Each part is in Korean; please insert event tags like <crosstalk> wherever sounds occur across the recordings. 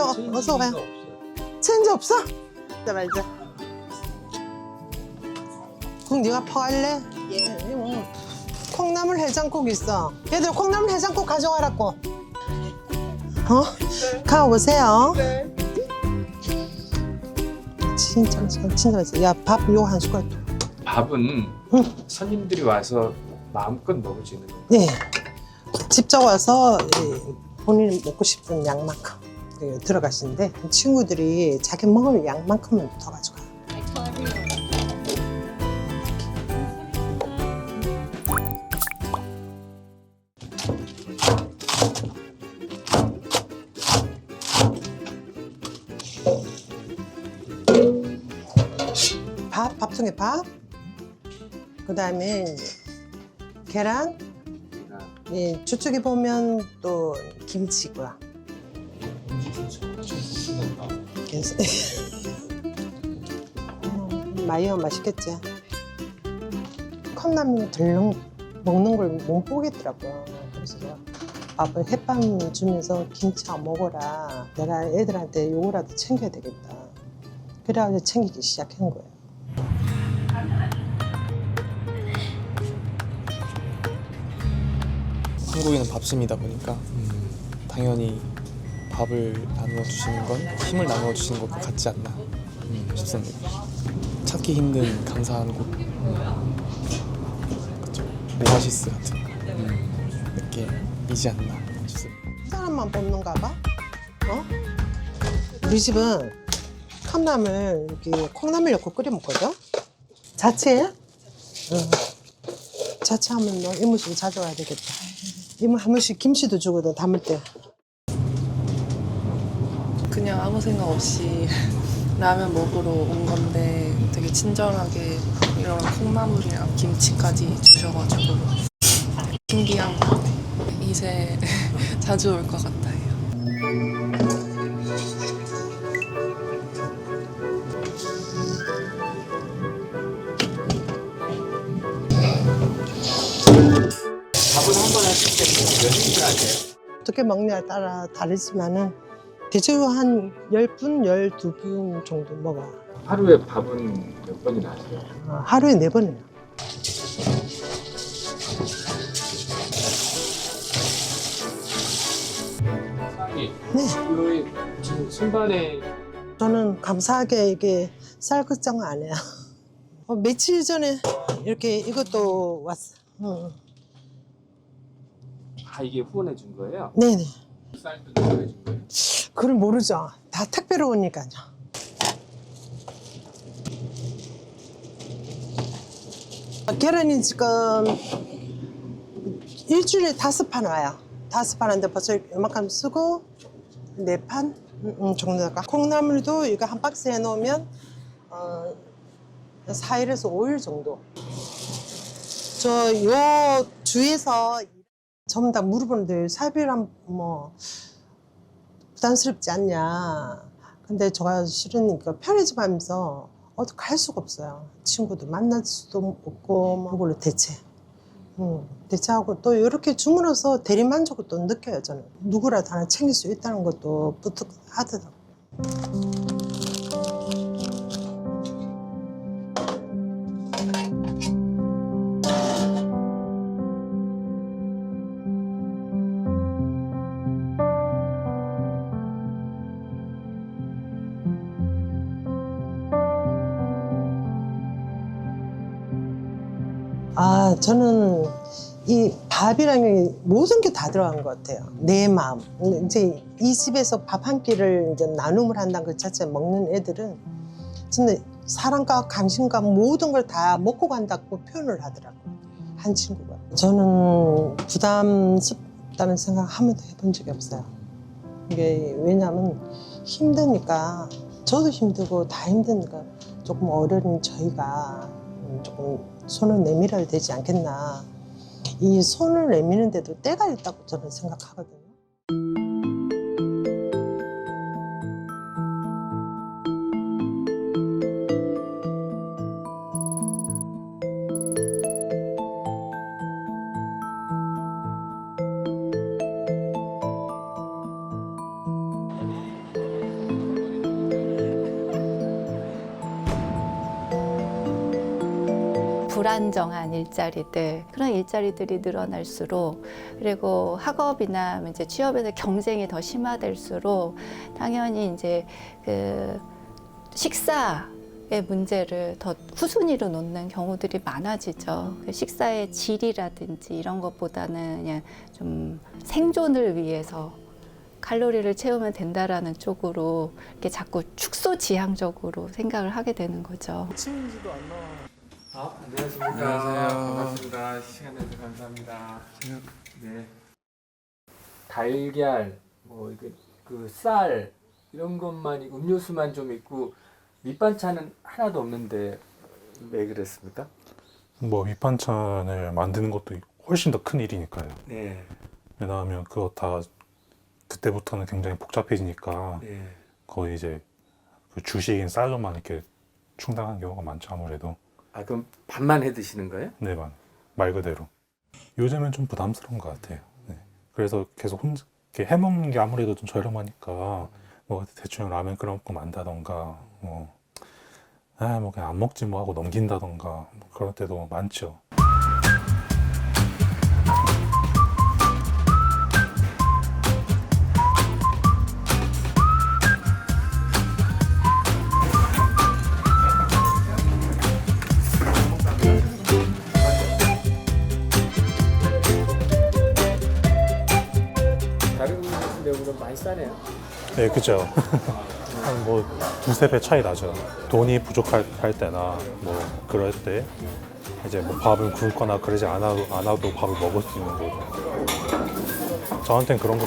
어, 어서 와요. 체인지 없어? 자 말자. 그럼 네가 퍼갈래? 예. 콩나물 해장국 있어. 얘들 콩나물 해장국 가져가라고. 어? 가보세요. 진짜 맛있어. 진짜 맛있어. 야, 밥 요 한 숟갈 더. 밥은 응. 손님들이 와서 마음껏 먹을 수 있는 거. 네. 직접 와서 이, 본인이 먹고 싶은 양만큼 그 들어가시는데 친구들이 자기 먹을 양만큼만 더 가져가. 밥, 밥통에 밥. 그 다음에 계란, 예, 저쪽에 보면 또 김치고요. 그래서 <laughs> 음, 마요 맛있겠지. 컵라면 덜렁 먹는 걸 못 보겠더라고요. 그래서 제가 밥을 햇밤 주면서 김치 안 먹어라. 내가 애들한테 요거라도 챙겨야 되겠다. 그래가지고 챙기기 시작한 거예요. 한국인은 밥심이다 보니까 당연히 밥을 나누어 주시는 건 힘을 나누어 주시는 것과 같지 않나 싶습니다. 찾기 힘든 감사한 곳. 오아시스 같은 느낌이지 않나 싶습니다. 사람만 뽑는가 봐. 어? 우리 집은 컵라면 이렇게 콩나물 넣고 끓여 먹거든. 자취해? 응. 자취하면 너 이모집 자주 와야 되겠다. 이모 한 번씩 김치도 주거든 담을 때. 그냥 아무 생각 없이 <laughs> 라면 먹으러 온 건데 되게 친절하게 이런 콩나물이랑 김치까지 주셔가지고 신기한 것 같아요. 이제 <laughs> 자주 올 것 같아요. 밥은 한번 하실 때몇 인분 하세요? 어떻게 먹냐에 따라 다르지만은 대충 한 10분, 12분 정도 먹어. 하루에 밥은 몇 번이나 하세요? 어, 하루에 4번이나. 쌀이 네. 요 지금 순반에 저는 감사하게 이게 쌀 걱정 안 해요. 어, 며칠 전에 이렇게 이것도 왔어. 응. 아 이게 후원해 준 거예요? 네네. 쌀도 후원해 준 거예요? 그걸 모르죠. 다 택배로 오니까요. 계란이 지금 일주일에 다섯 판 와요. 다섯 판 하는데 벌써 이만큼 쓰고 네판 음, 정도가. 콩나물도 이거 한 박스 해놓으면 어, 4일에서 5일 정도. 저 요 주에서 전부 다 물어보는데 사비랑 뭐 부담스럽지 않냐. 근데 실은 그 편의점 하면서 어디 갈 수가 없어요. 친구도 만날 수도 없고, 뭐 그걸로 대체. 음, 대체하고 또 이렇게 주문해서 대리만족을 또 느껴요, 저는. 누구라도 하나 챙길 수 있다는 것도 뿌듯하더라고요. 아, 저는 이 밥이라는 게 모든 게 다 들어간 것 같아요. 내 마음. 이제 이 집에서 밥 한 끼를 이제 나눔을 한다는 것 자체 먹는 애들은 진짜 사랑과 관심과 모든 걸 다 먹고 간다고 표현을 하더라고요. 한 친구가. 저는 부담스럽다는 생각 한 번도 해본 적이 없어요. 이게 왜냐면 힘드니까 저도 힘들고 다 힘드니까 조금 어려운 저희가 조금 손을 내밀어야 되지 않겠나. 이 손을 내미는데도 때가 있다고 저는 생각하거든요. 불안정한 일자리들 그런 일자리들이 늘어날수록 그리고 학업이나 이제 취업에서 경쟁이 더 심화될수록 당연히 이제 그 식사 의 문제를 더 후순위로 놓는 경우들이 많아지죠. 그 식사의 질이라든지 이런 것보다는 그냥 좀 생존을 위해서 칼로리를 채우면 된다라는 쪽으로 이렇게 자꾸 축소 지향적으로 생각을 하게 되는 거죠. 아, 안녕하십니까. 안녕하세요. 반갑습니다. 시간 내서 감사합니다. 네. 달걀, 뭐 이게 그쌀 이런 것만 음료수만 좀 있고 밑반찬은 하나도 없는데 왜 그랬습니까? 뭐 밑반찬을 만드는 것도 훨씬 더 큰 일이니까요. 네. 왜냐하면 그거 다 그때부터는 굉장히 복잡해지니까 네. 거의 이제 그 주식인 쌀로만 이렇게 충당한 경우가 많죠 아무래도 아, 그럼 밥만 해 드시는 거예요? 네, 말, 말 그대로 요즘엔 좀 부담스러운 것 같아요. 네. 그래서 계속 혼자 이렇게 해먹는 게 아무래도 좀 저렴하니까 뭐 대충 라면 끓여 먹고 만다던가 뭐 아, 뭐 그냥 안 먹지 뭐 하고 넘긴다던가 뭐 그럴 때도 많죠. 네, 그죠. 한 뭐 두세 배 차이 나죠. 돈이 부족할 할 때나 뭐 그럴 때 이제 뭐 밥을 굶거나 그러지 않아도, 않아도 밥을 먹을 수 있는 거고. 저한테는 그런 거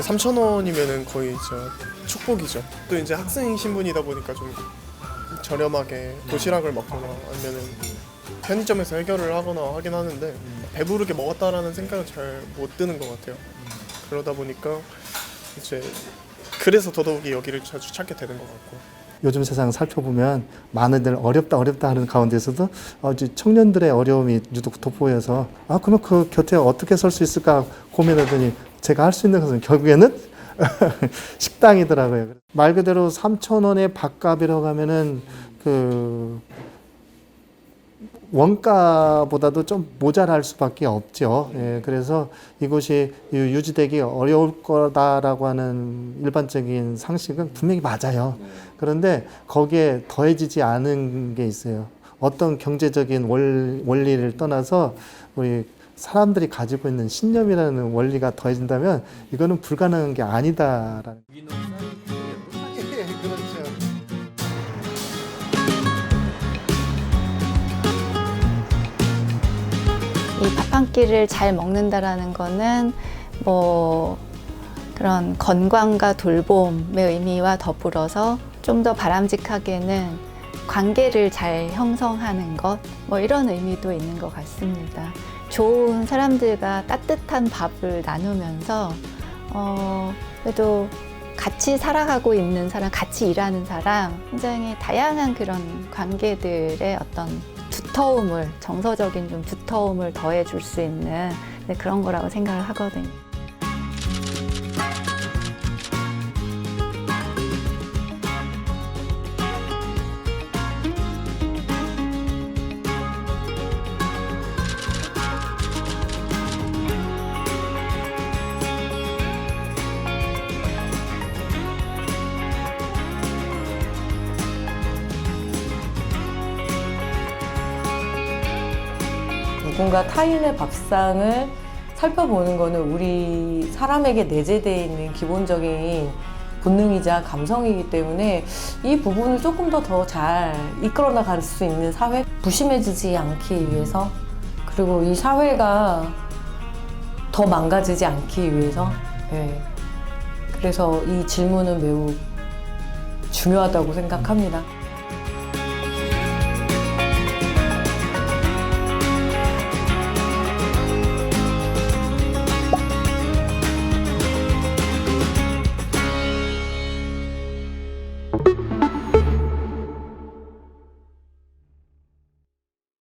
3천 원이면은 거의 진짜 축복이죠. 또 이제 학생 신분이다 보니까 좀 저렴하게 도시락을 먹거나 아니면은 편의점에서 해결을 하거나 하긴 하는데 배부르게 먹었다라는 생각은 잘 못 드는 것 같아요. 그러다 보니까 이제 그래서 더더욱이 여기를 자주 찾게 되는 것 같고. 요즘 세상 살펴보면 많은들 어렵다 어렵다 하는 가운데서도 어, 청년들의 어려움이 유독 돋보여서 아 그러면 그 곁에 어떻게 설 수 있을까 고민하더니 제가 할 수 있는 것은 결국에는 <laughs> 식당이더라고요. 말 그대로 3천 원의 밥값이라고 하면은 그 원가보다도 좀 모자랄 수밖에 없죠. 예, 그래서 이곳이 유- 유지되기 어려울 거다라고 하는 일반적인 상식은 분명히 맞아요. 그런데 거기에 더해지지 않은 게 있어요. 어떤 경제적인 월, 원리를 떠나서 우리 사람들이 가지고 있는 신념이라는 원리가 더해진다면 이거는 불가능한 게 아니다라는. 끼를 잘 먹는다라는 거는 뭐 그런 건강과 돌봄의 의미와 더불어서 좀 더 바람직하게는 관계를 잘 형성하는 것, 뭐 이런 의미도 있는 것 같습니다. 좋은 사람들과 따뜻한 밥을 나누면서, 어, 그래도 같이 살아가고 있는 사람, 같이 일하는 사람, 굉장히 다양한 그런 관계들의 어떤 두터움을, 정서적인 좀 두터움을 더해줄 수 있는 네, 그런 거라고 생각을 하거든요. 누군가 타인의 밥상을 살펴보는 거는 우리 사람에게 내재되어 있는 기본적인 본능이자 감성이기 때문에 이 부분을 조금 더 더 잘 이끌어 나갈 수 있는 사회 부심해지지 않기 위해서 그리고 이 사회가 더 망가지지 않기 위해서 예. 그래서 이 질문은 매우 중요하다고 생각합니다.